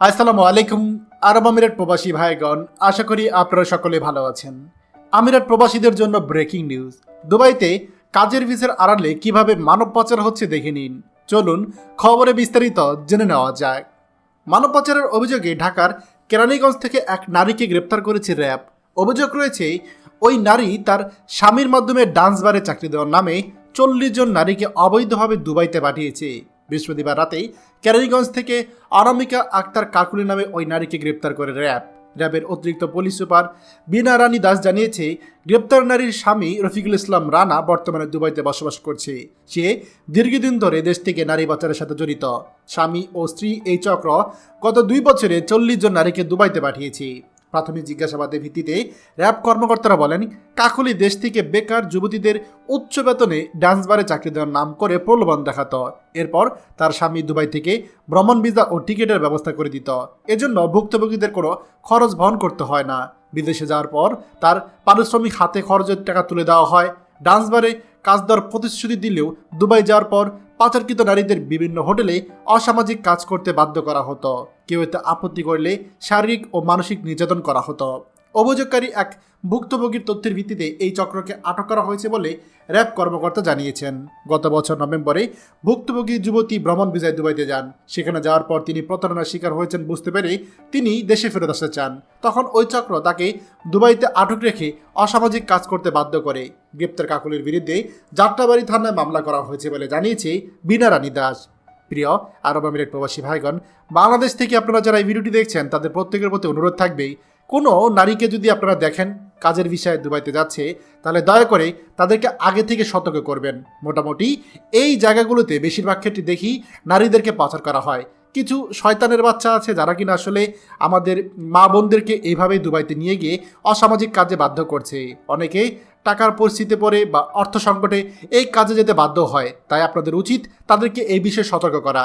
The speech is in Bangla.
আসসালামু আলাইকুম, আরব আমিরাত প্রবাসী ভাইগণ, আশা করি আপনারা সকলে ভালো আছেন। আমিরাত প্রবাসীদের জন্য ব্রেকিং নিউজ। দুবাইতে কাজের ভিসার আড়ালে কীভাবে মানব পাচার হচ্ছে দেখে নিন। চলুন খবরে বিস্তারিত জেনে নেওয়া যাক। মানব পাচারের অভিযোগে ঢাকার কেরানীগঞ্জ থেকে এক নারীকে গ্রেপ্তার করেছে র্যাব। অভিযোগ রয়েছে, ওই নারী তার স্বামীর মাধ্যমে ডান্স বারে চাকরি দেওয়ার নামে চল্লিশ জন নারীকে অবৈধভাবে দুবাইতে পাঠিয়েছে। বৃহস্পতিবার রাতেই কেরানীগঞ্জ থেকে আরামিকা আক্তার কাকুলি নামে ওই নারীকে গ্রেপ্তার করে র্যাব। র্যাবের অতিরিক্ত পুলিশ সুপার বিনা রানী দাস জানিয়েছে, গ্রেপ্তার নারীর স্বামী রফিকুল ইসলাম রানা বর্তমানে দুবাইতে বসবাস করছে। সে দীর্ঘদিন ধরে দেশ থেকে নারী পাচারের সাথে জড়িত। স্বামী ও স্ত্রী এই চক্র গত দুই বছরে চল্লিশ জন নারীকে দুবাইতে পাঠিয়েছে। প্রাথমিক জিজ্ঞাসাবাদের ভিত্তিতে র্যাব কর্মকর্তারা বলেন, কাকলি দেশ থেকে বেকার যুবতীদের উচ্চ বেতনে ডান্স বারে চাকরি দেওয়ার নাম করে প্রলোভন দেখাত। এরপর তার স্বামী দুবাই থেকে ভ্রমণ ভিসা ও টিকিটের ব্যবস্থা করে দিত। এজন্য ভুক্তভোগীদের কোনো খরচ বহন করতে হয় না। বিদেশে যাওয়ার পর তার পারিশ্রমিক হাতে খরচের টাকা তুলে দেওয়া হয়। ডান্স বারে কাজ দেওয়ার প্রতিশ্রুতি দিলেও দুবাই যাওয়ার পর পাচারকৃত নারীদের বিভিন্ন হোটেলে অসামাজিক কাজ করতে বাধ্য করা হতো। কেউ এতে আপত্তি করলে শারীরিক ও মানসিক নির্যাতন করা হতো। অভিযোগকারী এক ভুক্তভোগীর তথ্যের ভিত্তিতে এই চক্রকে আটক করা হয়েছে বলে র্যাব কর্মকর্তা জানিয়েছেন। গত বছর নভেম্বরে ভুক্তভোগী যুবতী ভ্রমণ ভিসায় দুবাইতে যান। সেখানে যাওয়ার পর তিনি প্রতারণার শিকার হয়েছেন বুঝতে পেরে তিনি দেশে ফেরত আসতে চান। তখন ওই চক্র তাকে দুবাইতে আটক রেখে অসামাজিক কাজ করতে বাধ্য করে। গ্রেপ্তার কাকুলির বিরুদ্ধে যাত্রাবাড়ি থানায় মামলা করা হয়েছে বলে জানিয়েছে বিনা রানী দাস। প্রিয় আরব আমিরেট প্রবাসী ভাইগণ, বাংলাদেশ থেকে আপনারা যারা এই ভিডিওটি দেখছেন, তাদের প্রত্যেকের প্রতি অনুরোধ থাকবেই কোনো নারীকে যদি আপনারা দেখেন কাজের বিষয়ে দুবাইতে যাচ্ছে, তাহলে দয়া করে তাদেরকে আগে থেকে সতর্ক করবেন। মোটামুটি এই জায়গাগুলোতে বেশিরভাগ ক্ষেত্রে দেখি নারীদেরকে পাচার করা হয়। কিছু শয়তানের বাচ্চা আছে যারা কিনা আসলে আমাদের মা বোনদেরকে এইভাবেই দুবাইতে নিয়ে গিয়ে অসামাজিক কাজে বাধ্য করছে। অনেকে টাকার পরিস্থিতিতে পড়ে বা অর্থ সংকটে এই কাজে যেতে বাধ্য হয়। তাই আপনাদের উচিত তাদেরকে এই বিষয়ে সতর্ক করা।